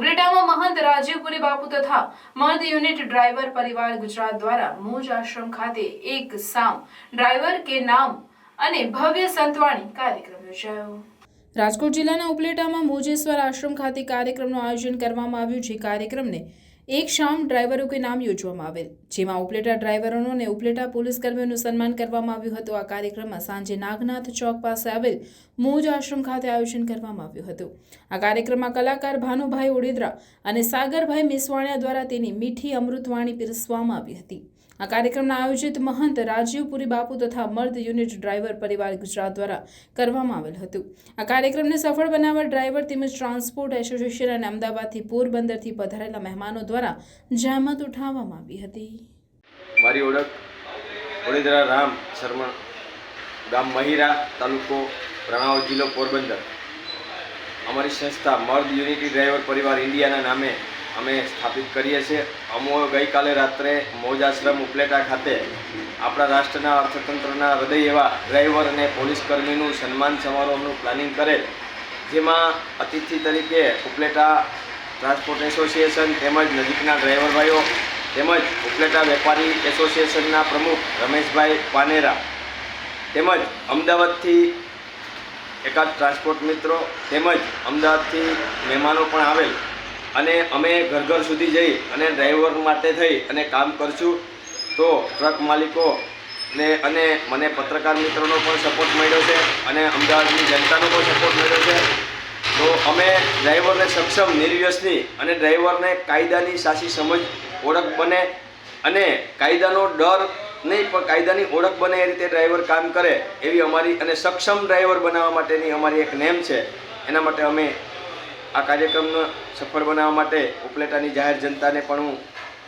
ઉપલેટામાં મહંત રાજીવપુરી બાપુ તથા મર્દ unit driver પરિવાર ગુજરાત દ્વારા મોજ આશ્રમ ખાતે એક સામ ડ્રાઈવર કે નામ અને ભવ્ય સંતવાણી કાર્યક્રમ યોજાયો. રાજકોટ જિલ્લાના ઉપલેટામાં મોજેશ્વર આશ્રમ ખાતે કાર્યક્રમનું આયોજન કરવામાં આવ્યું, જે કાર્યક્રમને એક શામ ડ્રાઈવરો કે નામ યોજવામાં આવેલ, જેમાં ઉપલેટા ડ્રાઈવરોનો અને ઉપલેટા પોલીસ કર્મીઓનું સન્માન કરવામાં આવ્યું હતું. આ કાર્યક્રમમાં સાંજે નાગનાથ ચોક પાસે આવેલ મોજ આશ્રમ ખાતે આયોજન કરવામાં આવ્યું હતું. આ કાર્યક્રમમાં કલાકાર ભાનુભાઈ ઓડેદરા અને સાગરભાઈ મેસવાણિયા દ્વારા તેની મીઠી અમૃતવાણી પીરસવામાં આવી હતી. આ કાર્યક્રમના આયોજિત મહંત રાજીવપુરી બાપુ તથા મર્દ યુનિટ ડ્રાઈવર પરિવાર ગુજરાત દ્વારા કરવામાં આવેલ હતું. આ કાર્યક્રમને સફળ બનાવવા ડ્રાઈવર તેમજ ટ્રાન્સપોર્ટ એસોસિએશન અને અમદાવાદથી પોરબંદરથી પધારેલા મહેમાનો દ્વારા જહેમત ઉઠાવવામાં આવી હતી. મારી ઓળખ વડોદરા રામ શર્મણ ગામ મહિરા તાલુકો રણાવત જિલ્લો પોરબંદર. અમારી સંસ્થા મર્દ યુનિટી ડ્રાઈવર પરિવાર ઇન્ડિયાના નામે અમે સ્થાપિત કરીએ છીએ. અમો ગઈકાલે રાત્રે મોજ આશ્રમ ઉપલેટા ખાતે આપણા રાષ્ટ્રના અર્થતંત્રના હૃદય એવા ડ્રાઈવર અને પોલીસ કર્મીનું સન્માન સમારોહનું પ્લાનિંગ કરેલ. જેમાં અતિથિ તરીકે ઉપલેટા ટ્રાન્સપોર્ટ એસોસિએશન તેમજ નજીકના ડ્રાઈવર ભાઈઓ તેમજ ઉપલેટા વેપારી એસોસિએશનના પ્રમુખ રમેશભાઈ પાનેરા તેમજ અમદાવાદથી એકાદ ટ્રાન્સપોર્ટ મિત્રો તેમજ અમદાવાદથી મહેમાનો પણ આવેલ. અને અમે ઘર ઘર સુધી જઈ અને ડ્રાઈવર માટે થઈ અને કામ કરશું. તો ટ્રક માલિકો ને અને મને પત્રકાર મિત્રોનો પણ સપોર્ટ મળ્યો છે અને અમદાવાદની જનતાનો પણ સપોર્ટ મળ્યો છે. તો અમે ડ્રાઈવરને સક્ષમ, નિર્વ્યસની અને ડ્રાઈવરને કાયદાની સાચી સમજ, ઓળખ બને અને કાયદાનો ડર નહીં, પણ કાયદાની ઓળખ બને એ રીતે ડ્રાઈવર કામ કરે એવી અમારી અને સક્ષમ ડ્રાઈવર બનાવવા માટેની અમારી એક નેમ છે. એના માટે અમે આ કાર્યક્રમને સફળ બનાવવા માટે ઉપલેટાની જાહેર જનતાને પણ હું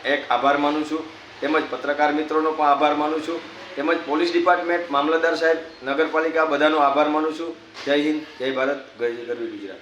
એક આભાર માનું છું. તેમજ પત્રકાર મિત્રોનો પણ આભાર માનું છું. તેમજ પોલીસ ડિપાર્ટમેન્ટ મામલતદાર સાહેબ, નગરપાલિકા બધાનો આભાર માનું છું. જય હિન્દ, જય ભારત, જય ગરવી ગુજરાત.